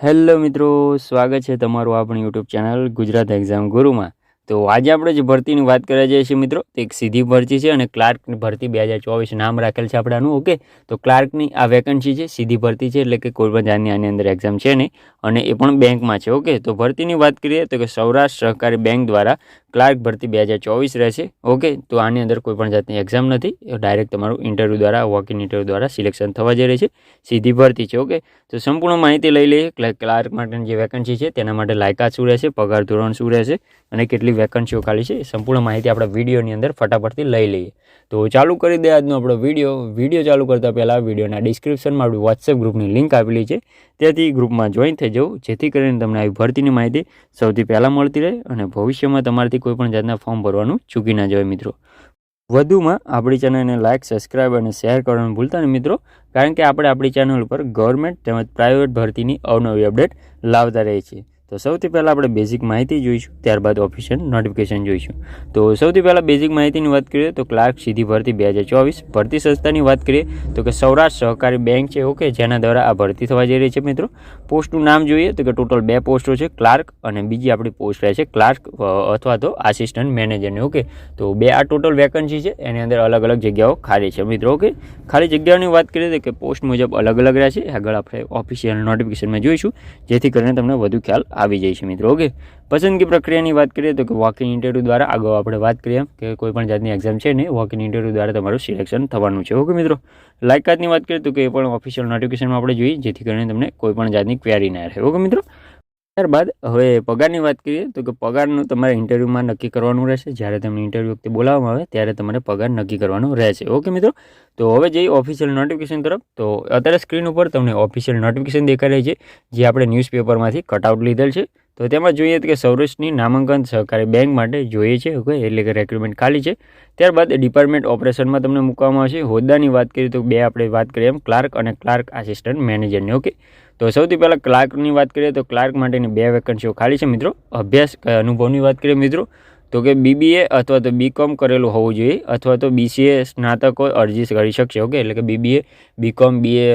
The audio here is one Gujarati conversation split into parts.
હેલો મિત્રો, સ્વાગત છે તમારું આપણી યુટ્યુબ ચેનલ ગુજરાત એક્ઝામ ગુરુમાં તો આજે આપણે જે ભરતીની વાત કરવા જઈએ છીએ મિત્રો એક સીધી ભરતી છે અને ક્લાર્કની ભરતી બે હજાર ચોવીસ નામ રાખેલ છે આપણાનું ઓકે તો ક્લાર્કની આ વેકન્સી છે, સીધી ભરતી છે, એટલે કે કોઈ પણ જાતની આની અંદર એક્ઝામ છે નહીં. અને એ પણ બેંકમાં છે ઓકે તો ભરતીની વાત કરીએ તો કે સૌરાષ્ટ્ર સહકારી બેંક દ્વારા ક્લાર્ક ભરતી બે હજાર ચોવીસ રહેશે. ઓકે, તો આની અંદર કોઈ પણ જાતની એક્ઝામ નથી. ડાયરેક્ટ તમારું ઇન્ટરવ્યૂ દ્વારા વોક ઇન ઇન્ટરવ્યૂ દ્વારા સિલેક્શન થવા જઈ રહી છે. સીધી ભરતી છે, ઓકે? તો સંપૂર્ણ માહિતી લઈ લઈએ. ક્લા- ક્લાર્ક માટેની જે વેકન્સી છે, તેના માટે લાયકાત શું રહેશે, પગાર ધોરણ શું રહેશે, અને કેટલી વેકન્સીઓ ખાલી છે સંપૂર્ણ માહિતી આપણા વિડીયોની અંદર ફટાફટથી લઈ લઈએ. તો ચાલુ કરી દે આજનો આપણો વીડિયો. વીડિયો ચાલુ કરતાં પહેલાં વિડીયોના ડિસ્ક્રિપ્શનમાં આપણી વોટ્સએપ ગ્રુપની લિંક આપેલી છે. ત્યાંથી ગ્રુપમાં જોઈન થઈ જવું, જેથી કરીને તમને આવી ભરતીની માહિતી સૌથી પહેલાં મળતી રહે અને ભવિષ્યમાં તમારાથી કોઈપણ જાતના ફોર્મ ભરવાનું ચૂકી ના જવાય મિત્રો. વધુમાં આપણી ચેનલને લાઇક સબસ્ક્રાઇબ અને શેર કરવાનું ભૂલતા નહીં મિત્રો, કારણ કે આપણે આપણી ચેનલ ઉપર ગવર્મેન્ટ તેમજ પ્રાઇવેટ ભરતીની અવનવી અપડેટ લાવતા રહીએ છીએ. તો સૌથી પહેલાં આપણે બેઝિક માહિતી જોઈશું, ત્યારબાદ ઓફિશિયલ નોટિફિકેશન જોઈશું. તો સૌથી પહેલાં બેઝિક માહિતીની વાત કરીએ તો ક્લાર્ક સીધી ભરતી બે હજાર ચોવીસ, ભરતી સંસ્થાની વાત કરીએ તો કે સૌરાષ્ટ્ર સહકારી બેંક છે, ઓકે, જેના દ્વારા આ ભરતી થવા જઈ રહી છે મિત્રો. પોસ્ટનું નામ જોઈએ તો કે ટોટલ બે પોસ્ટો છે ક્લાર્ક અને બીજી આપણી પોસ્ટ રહે છે ક્લાર્ક અથવા તો આસિસ્ટન્ટ મેનેજરની ઓકે. તો બે આ ટોટલ વેકન્સી છે, એની અંદર અલગ અલગ જગ્યાઓ ખાલી છે મિત્રો, ઓકે. ખાલી જગ્યાઓની વાત કરીએ તો કે પોસ્ટ મુજબ અલગ અલગ રહે છે, આગળ આપણે ઓફિશિયલ નોટિફિકેશનમાં જોઈશું, જેથી કરીને તમને વધુ ખ્યાલ આવી જાય છે મિત્રો ઓકે પસંદગી પ્રક્રિયાની વાત કરીએ તો કે વોક ઇન ઇન્ટરવ્યૂ દ્વારા આગળ આપણે વાત કરીએ કે કોઈ પણ જાતની એક્ઝામ છે ને વોક ઇન ઇન્ટરવ્યૂ દ્વારા તમારું સિલેક્શન થવાનું છે ઓકે મિત્રો? લાયકાતની વાત કરીએ તો કે એ પણ ઓફિશિયલ નોટિફિકેશનમાં આપણે જોઈએ જેથી કરીને તમને કોઈ પણ જાતની ક્વેરી ના રહે ઓકે મિત્રો? ત્યારબાદ હવે પગારની વાત કરીએ તો કે પગારનું તમારે ઇન્ટરવ્યૂમાં નક્કી કરવાનું રહેશે. જ્યારે તમને ઇન્ટરવ્યૂ વખતે બોલાવવામાં આવે ત્યારે તમારે પગાર નક્કી કરવાનો રહેશે. ઓકે મિત્રો? તો હવે જઈએ ઓફિશિયલ નોટિફિકેશન તરફ. તો અત્યારે સ્ક્રીન ઉપર તમને ઓફિશિયલ નોટિફિકેશન દેખાઈ રહી છે, જે આપણે ન્યૂઝપેપરમાંથી કટઆઉટ લીધેલ છે. તો તેમાં જોઈએ કે સૌરાષ્ટ્રની નામાંકન સહકારી બેંક માટે જોઈએ છે, ઓકે? એટલે કે રેક્રુટમેન્ટ ખાલી છે. ત્યારબાદ ડિપાર્ટમેન્ટ ઓપરેશનમાં તમને મૂકવામાં આવશે. હોદ્દાની વાત કરીએ તો બે આપણે વાત કરીએ એમ ક્લાર્ક અને ક્લાર્ક આસિસ્ટન્ટ મેનેજરની ઓકે? તો સૌથી પહેલાં ક્લાર્કની વાત કરીએ તો ક્લાર્ક માટેની બે વેકન્સીઓ ખાલી છે મિત્રો. અભ્યાસ અનુભવની વાત કરીએ મિત્રો, તો કે બીબીએ અથવા તો બીકોમ કરેલું હોવું જોઈએ, અથવા તો બીસીએ સ્નાતકો અરજી કરી શકશે, ઓકે? એટલે કે બીબીએ બીકોમ બીએ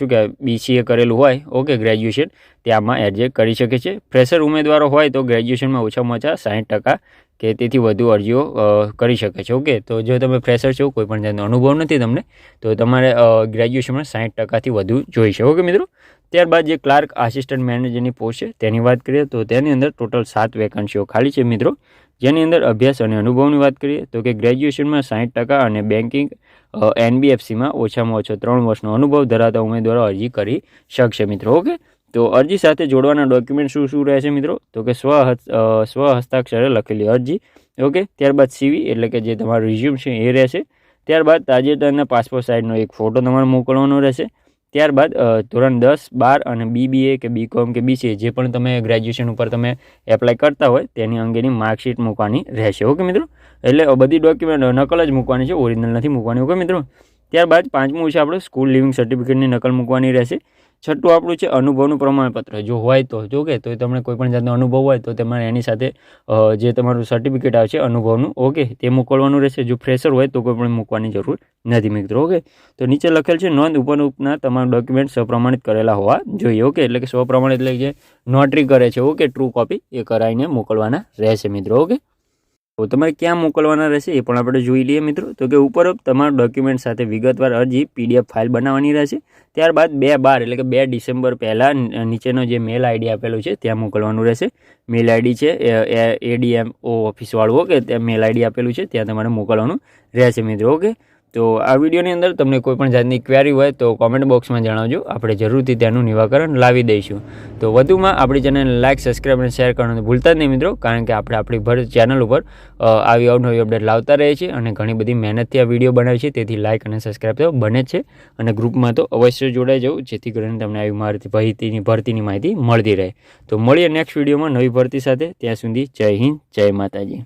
શું કહેવાય બીસીએ કરેલું હોય, ઓકે, ગ્રેજ્યુએશન તે આમાં એડજસ્ટ કરી શકે છે. ફ્રેશર ઉમેદવારો હોય તો ગ્રેજ્યુએશનમાં ઓછામાં ઓછા સાઠ ટકા કે તેથી વધુ અરજીઓ કરી શકે છે, ઓકે? તો જો તમે ફ્રેશર છો, કોઈ પણ જાતનો અનુભવ નથી તમને, તો તમારે ગ્રેજ્યુએશનમાં સાઠ ટકાથી વધુ જોઈશે, ઓકે મિત્રો? ત્યારબાદ જે ક્લાર્ક આસિસ્ટન્ટ મેનેજરની પોસ્ટ છે, તેની વાત કરીએ તો તેની અંદર ટોટલ સાત વેકન્સીઓ ખાલી છે મિત્રો. જેની અંદર અભ્યાસ અને અનુભવની વાત કરીએ તો કે ગ્રેજ્યુએશનમાં સાઠ ટકા અને બેન્કિંગ એનબીએફસીમાં ઓછામાં ઓછો ત્રણ વર્ષનો અનુભવ ધરાવતા ઉમેદવારો અરજી કરી શકશે મિત્રો, ઓકે? તો અરજી સાથે જોડવાના ડોક્યુમેન્ટ શું શું રહેશે મિત્રો? તો કે સ્વ સ્વ હસ્તાક્ષરે લખેલી અરજી, ઓકે? ત્યારબાદ સીવી, એટલે કે જે તમારું રિઝ્યુમ છે એ રહેશે. ત્યારબાદ તાજેતરના પાસપોર્ટ સાઇઝનો એક ફોટો તમારે મોકલવાનો રહેશે. ત્યારબાદ ધોરણ દસ, બાર અને બીબીએ કે બીકોમ કે બીસીએ જે પણ તમે ગ્રેજ્યુએશન ઉપર તમે એપ્લાય કરતા હોય તેની અંગેની માર્કશીટ મૂકવાની રહેશે. ઓકે મિત્રો? એટલે બધી ડોક્યુમેન્ટ નકલ જ મૂકવાની છે ઓરિજિનલ નથી મૂકવાની. ઓકે મિત્રો? ત્યારબાદ પાંચમું છે આપણે સ્કૂલ લિવિંગ સર્ટિફિકેટની નકલ મૂકવાની રહેશે. છઠ્ઠું આપણું છે અનુભવનું પ્રમાણપત્ર. જો હોય તો, જો કે, તો તમને કોઈ પણ જાતનો અનુભવ હોય તો તમારે એની સાથે જે તમારું સર્ટિફિકેટ આવશે અનુભવનું, ઓકે, તે મોકલવાનું રહેશે. જો ફ્રેશર હોય તો કોઈ પણ મૂકવાની જરૂર નથી મિત્રો, ઓકે? તો નીચે લખેલ છે, નોંધ ઉપર ઉપના તમામ ડોક્યુમેન્ટ સપ્રમાણિત કરેલા હોવા જોઈએ, ઓકે? એટલે કે સ્વપ્રમાણિત એટલે જે નોટરી કરે છે, ઓકે? ટ્રુ કોપી એ કરાવીને મોકલવાના રહેશે મિત્રો, ઓકે? તો તમારે ક્યાં મોકલવાના રહેશે એ પણ આપણે જોઈ લઈએ મિત્રો. તો કે ઉપરોક્ત તમારા ડોક્યુમેન્ટ સાથે વિગતવાર અરજી પીડીએફ ફાઇલ બનાવવાની રહેશે. ત્યારબાદ બે બાર એટલે કે બે ડિસેમ્બર પહેલાં નીચેનો જે મેલ આઈડી આપેલો છે ત્યાં મોકલવાનું રહેશે. મેલ આઈડી છે એડીએમ ઓ ઓફિસવાળું ઓકે ત્યાં મેલ આઈડી આપેલું છે, ત્યાં તમારે મોકલવાનું રહેશે મિત્રો ઓકે તો આ વિડીયોની અંદર તમને કોઈ પણ જાતની ક્વેરી હોય તો કોમેન્ટ બોક્સમાં જણાવજો. આપણે જરૂરથી તેનું નિવાકરણ લાવી દઈશું. તો વધુમાં આપણી ચેનલને લાઇક સબસ્ક્રાઈબ અને શેર કરવાનું ભૂલતા જ નહીં મિત્રો, કારણ કે આપણે આપણી ભર ચેનલ ઉપર આવી અવનવી અપડેટ લાવતા રહીએ છીએ અને ઘણી બધી મહેનતથી આ વીડિયો બનાવીએ છીએ તેથી લાઇક અને સબસ્ક્રાઈબ તો બને છે. અને ગ્રુપમાં તો અવશ્ય જોડાઈ જવું, જેથી કરીને તમને આવી માહિતી ભરતીની ભરતીની માહિતી મળતી રહે. તો મળીએ નેક્સ્ટ વિડીયોમાં નવી ભરતી સાથે. ત્યાં સુધી જય હિન્દ, જય માતાજી.